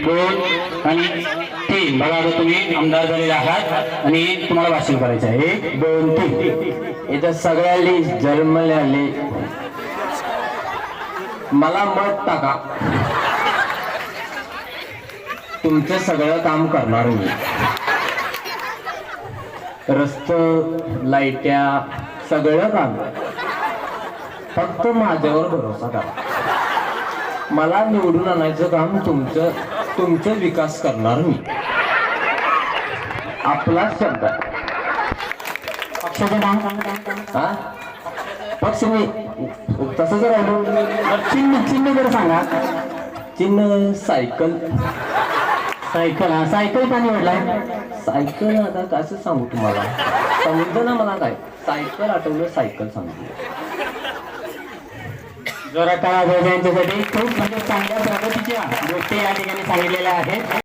दोन आणि तीन. बघा आता तुम्ही आमदार झालेले आहात आणि तुम्हाला भाषण करायचं आहे. एक दोन तीन. इथं सगळ्या लिस्ट आले मला मत टाका. तुमचं सगळं काम करणार मी. रस्त लाईट्या सगळं काम. फक्त माझ्यावर भरोसा करा मला निवडून आणायचं काम तुमचं तुमचं विकास करणार मी. आपलाच शब्द. पक्ष मी तसंच राहिलो चिन्ह चिन्ह जर सांगा. चिन्ह सायकल. सायकल हा. सायकल का निवडलाय सायकल आता कसं सांगू तुम्हाला? समजलं ना मला काय? सायकल आठवलं सायकल सांगतो जोरात टाळा यांच्यासाठी खूप म्हणजे चांगल्या प्रगतीच्या गोष्टी या ठिकाणी सांगितलेल्या आहेत.